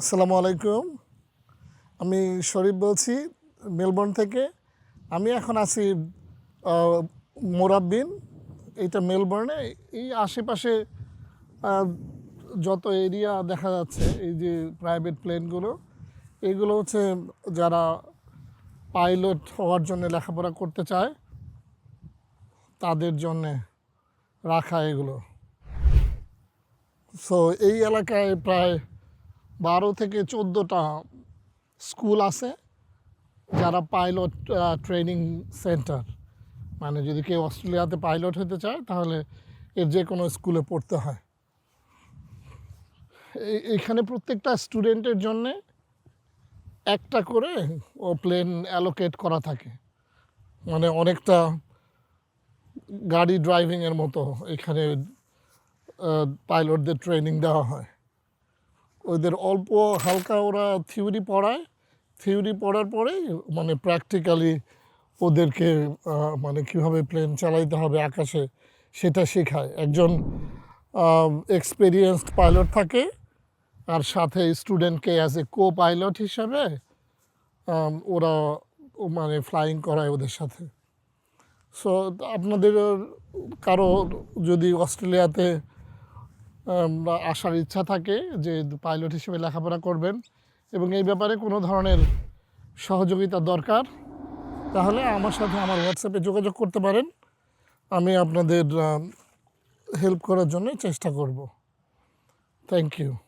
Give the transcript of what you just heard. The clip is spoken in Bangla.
আসসালামু আলাইকুম। আমি শরীফ বলছি, মেলবোর্ন থেকে। আমি এখন আছি মোরাব্বিন। এইটা মেলবোর্নে। এই আশেপাশে যত এরিয়া দেখা যাচ্ছে, এই যে প্রাইভেট প্লেনগুলো, এগুলো হচ্ছে যারা পাইলট হওয়ার জন্য লেখাপড়া করতে চায়, তাদের জন্যে রাখা এগুলো। সো এই এলাকায় প্রায় বারো থেকে চোদ্দোটা স্কুল আছে যারা পাইলট ট্রেনিং সেন্টার। মানে যদি কেউ অস্ট্রেলিয়াতে পাইলট হতে চায়, তাহলে এর যে কোনো স্কুলে পড়তে হয়। এইখানে প্রত্যেকটা স্টুডেন্টের জন্যে একটা করে ও প্লেন অ্যালোকেট করা থাকে। মানে অনেকটা গাড়ি ড্রাইভিংয়ের মতো এখানে পাইলটদের ট্রেনিং দেওয়া হয়। ওদের অল্প হালকা ওরা থিওরি পড়ায়। থিওরি পড়ার পরেই মানে প্র্যাকটিক্যালি ওদেরকে মানে কীভাবে প্লেন চালাইতে হবে আকাশে সেটা শেখায়। একজন এক্সপেরিয়েন্সড পাইলট থাকে আর সাথে স্টুডেন্টকে অ্যাজ এ কো পাইলট হিসাবে ওরা মানে ফ্লাইং করায় ওদের সাথে। সো আপনাদের, কারও যদি অস্ট্রেলিয়াতে আসার ইচ্ছা থাকে যে পাইলট হিসেবে লেখাপড়া করবেন এবং এই ব্যাপারে কোনো ধরনের সহযোগিতা দরকার, তাহলে আমার সাথে আমার হোয়াটসঅ্যাপে যোগাযোগ করতে পারেন। আমি আপনাদের হেল্প করার জন্য চেষ্টা করব। Thank you